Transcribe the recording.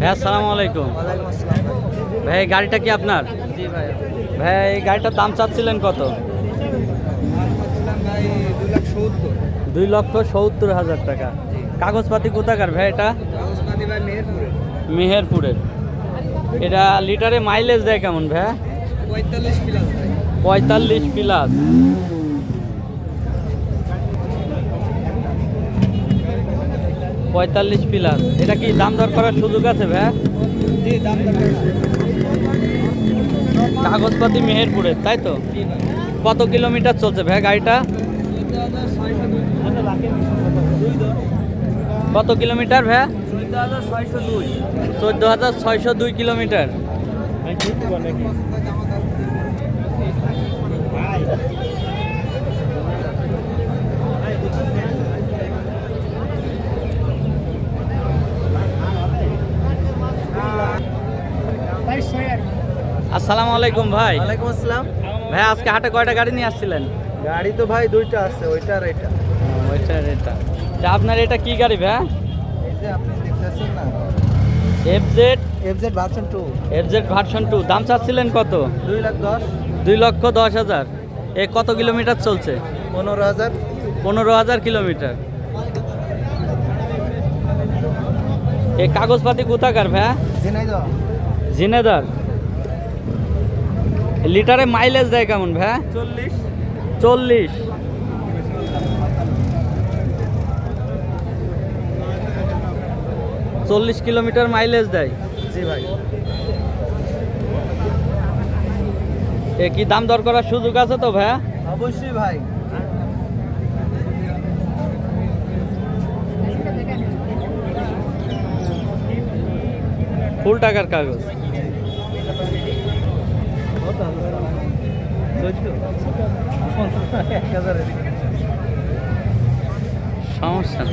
ভাই আসসালামু আলাইকুম। ভাই গাড়িটা কি আপনার? ভাই। এই গাড়িটার দাম চাচ্ছিলেন কত? দুই লক্ষ সত্তর হাজার টাকা। কাগজপাতি কোথাকার ভাই এটা? মেহেরপুরের। এটা লিটারে মাইলেজ দেয় কেমন ভাই? পঁয়তাল্লিশ প্লাস পঁয়তাল্লিশ প্লাস। পঁয়তাল্লিশ প্লাস এটা কি দাম দর করার সুযোগ আছে ভাই? কাগজপাতি মেহেরপুরের তাই তো? কত কিলোমিটার চলছে ভাই গাড়িটা? কত কিলোমিটার ভাই? চোদ্দ হাজার ছয়শো দুই। চোদ্দ হাজার ছয়শো দুই কিলোমিটার। আসসালামু আলাইকুম ভাই। ওয়ালাইকুম আসসালাম। ভাই আজকে হাটে কয়টা গাড়ি নিয়ে আসছিলেন? গাড়ি তো ভাই দুইটা আছে ওইটা আর এটা। ওইটা এটা। তা আপনার এটা কি গাড়ি ভাই? এই যে আপনি দেখতেছেন না? F Z F Z version two F Z version two দাম চাচ্ছিলেন কত? দুই লাখ দশ। দুই লক্ষ দশ হাজার। এ কত কিলোমিটার চলছে? পনেরো হাজার। পনেরো হাজার কিলোমিটার। এ কাগজপাতি কোথাকার ভাই? ঝিনাইদহ। জিনেদার লিটারে মাইলেজ দেয় কেমন ভাই? চল্লিশ। চল্লিশ। চল্লিশ কিলোমিটার মাইলেজ দেয়। জি ভাই। এ কি দাম দর করার সুযোগ আছে তো ভাই? অবশ্যই ভাই। ফুল টাকার কাগজ। সমস্যা